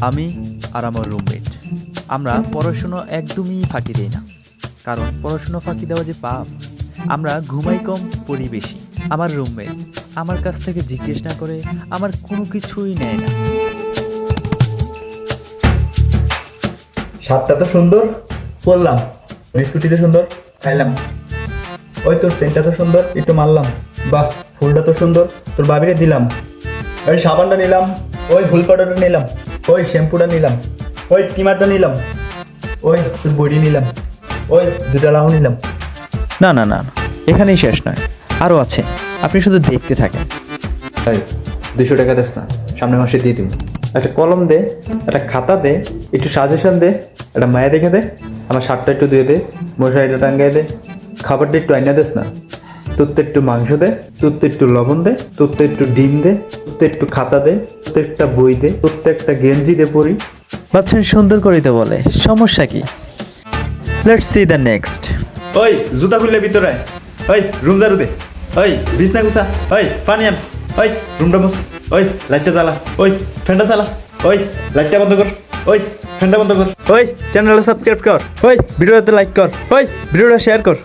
আমি আর আমার রুমমেট। আমরা পড়াশুনো একদমই ফাঁকি দিই না। কারণ পড়াশুনো ফাঁকি দেওয়া যে পাপ, আমরা ঘুমাই কম, পড়ি বেশি। আমার রুমমেট আমার কাছ থেকে জিজ্ঞেস না করে আমার কোনো কিছুই নেয় না। স্বাদটা তো সুন্দর। বললাম বিস্কুটিতে সুন্দর। খাইলাম। ওই তোর সেন্টটা তো সুন্দর, একটু মারলাম। বাহ, ফুলটা তো সুন্দর। তোর বাবিরে দিলাম। ওই সাবানটা নিলাম, ওই হুল পাউডারটা নিলাম। ওই শ্যাম্পুটা নিলাম। ওই টিমারটা নিলাম। ওই তোর বডি নিলাম। ওই দুটা লাউ নিলাম। না না না এখানেই শেষ নয়। আরও আছে। আপনি শুধু দেখতে থাকেন। দুশো টাকা দেস না। সামনের মাসে দিয়ে দিব। একটা কলম দে একটা খাতা দে একটু সাজেশন দে একটা মায়া দেখে দে আমার শার্টটা একটু দিয়ে দে মশারিটা টাঙ্গাই দে খাবারটা একটু আইনা দেস না। তোর তো একটু মাংস দে তোর তো একটু লবণ দে তোর তো একটু ডিম দে তোর তো একটু খাতা দে তোর বইতে প্রত্যেকটা গেঞ্জিতে পড়ি। ভাবছেন সুন্দর করেই তো বলে সমস্যা কি? লেটস সি দ্য নেক্সট ওই জুতা খুললে ভিতরে। আয়। ওই রুম ঝাড়ু দে। ওই বিছনা গুছা। ওই পানি আন। ওই রুমটা মুছ। ওই লাইটটা জ্বালা। ওই ফ্যানটা চালা ওই লাইটটা বন্ধ কর। ওই ফ্যানটা বন্ধ কর। ওই চ্যানেলটা সাবস্ক্রাইব কর। ওই ভিডিওতে লাইক কর। ওই ভিডিওটা শেয়ার কর।